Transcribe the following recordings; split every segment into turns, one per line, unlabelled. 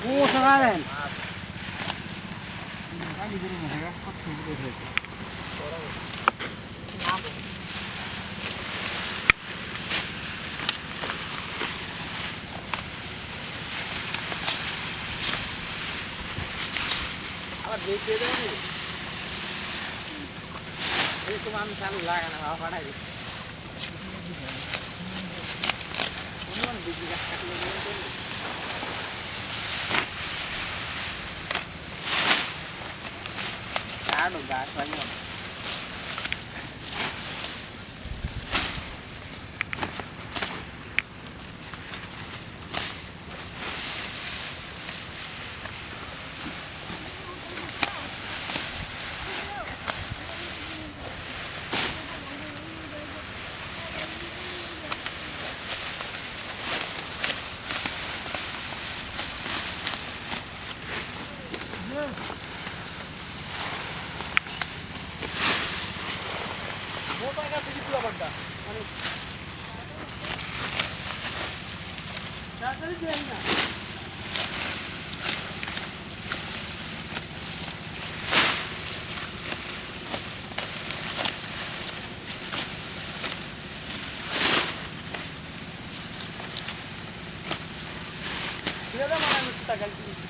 Busa ka rin.
আবার দেখতে দেবে এই তোমার আমি চালু লাগানো হওয়া পাঠাই দিচ্ছি
dibigas at lumin dun. Ano ba? Ano ba? Mobile किती तुला म्हणता आणि त्यातच येईल ना Yo le voy a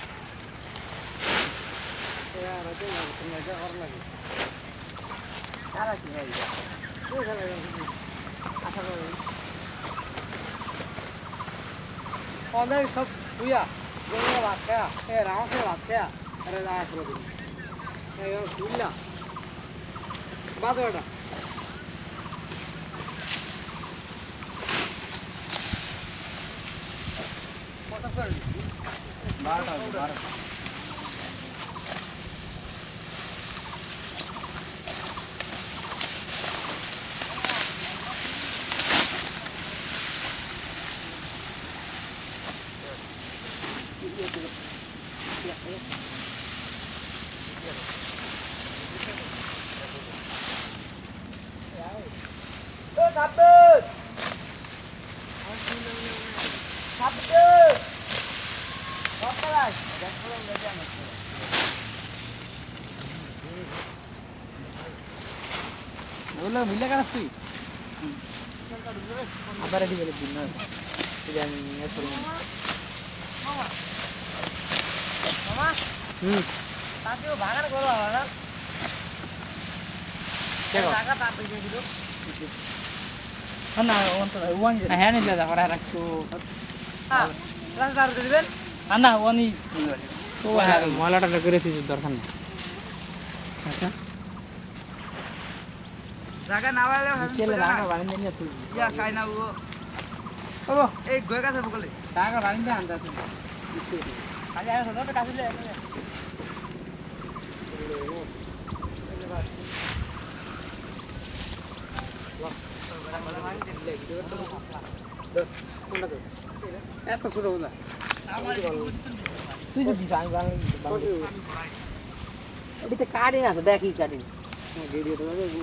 কারা কি আশা করি অনেক সব বুয়া জমি ভাত খায়া এ রামসে ভাত খায়া আরে না আসলে দিন বারোটা বারোটা। সাব্বির সাব্বির ওগুলো মিলে কাটছি আবার এটি বলে দিন না আমি নিয়ে চলবো হুম
তাতেও ভাগার করো না
কেন
টাকা তাতে দিয়ে দিল।
না ওয়ান তো ওয়ান
হ্যাঁ করে রাখছো হ্যাঁ
না ওয়ানই
ও হ্যাঁ। ময়লাটা দরকার
আচ্ছা।
জায়গা না
কেলে রাখা নিয়ে তুই
ইয়া খাই না ও।
ও
এই গয়ে কাছে বকলে।
টাকা বানিয়ে আনতে আছে
কাজে আসো তো কাছে লে
এত ছোট না তুই যদি বাং বাং এদিকে কাটিং আছে দেখি কাটিং ভিডিও তো